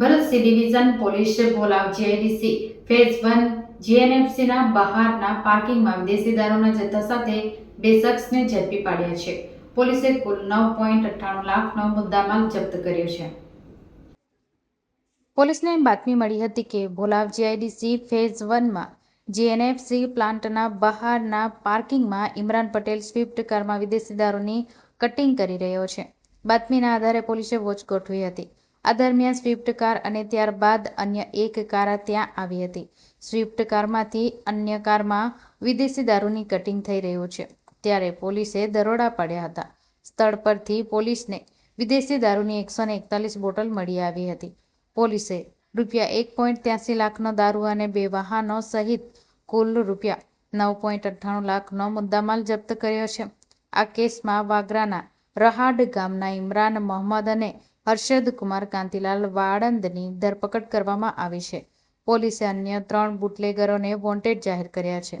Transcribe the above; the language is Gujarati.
ભરૂચ સી ડિવિઝન પોલીસ બોલાવ જીઆઈડીસી ફેઝ વન જીએનએફસીના બહારના પાર્કિંગમાં વિદેશી દારૂના જથ્થા સાથે બે શખ્સને ઝડપી પાડ્યા છે. પોલીસે કુલ નવ પોઈન્ટ અઠ્ઠાણું લાખનો મુદ્દામાલ જપ્ત કર્યો છે. પોલીસને બાતમી મળી હતી કે ભોલાવ જીઆઈડીસી ફેઝ વનમાં જીએનએફસી પ્લાન્ટના બહારના પાર્કિંગમાં ઇમરાન પટેલ સ્વિફ્ટ કારમાં વિદેશી દારૂની કટિંગ કરી રહ્યો છે. બાતમીના આધારે પોલીસે વોચ ગોઠવી હતી. આ દરમિયાન સ્વિફ્ટ કાર અને ત્યારબાદ અન્ય એક કાર ત્યાં આવી હતી. સ્વિફ્ટ કારમાંથી અન્ય કારમાં વિદેશી દારૂની કટિંગ થઈ રહ્યું છે. ત્યારે પોલીસે દરોડા પાડ્યા હતા. સ્થળ પરથી પોલીસને વિદેશી દારૂની એકસો ને એકતાલીસ બોટલ મળી આવી હતી. પોલીસે રૂપિયા એક પોઈન્ટ ત્યાસી લાખનો દારૂ અને બે વાહનો સહિત કુલ રૂપિયા નવ પોઈન્ટ અઠ્ઠાણું લાખનો મુદ્દામાલ જપ્ત કર્યો છે. આ કેસમાં વાગરાના રહાડ ગામના ઇમરાન મોહમ્મદ અને હર્ષદ કુમાર કાંતિલાલ વાળંદની ધરપકડ કરવામાં આવી છે. પોલીસે અન્ય ત્રણ બુટલેગરોને વોન્ટેડ જાહેર કર્યા છે.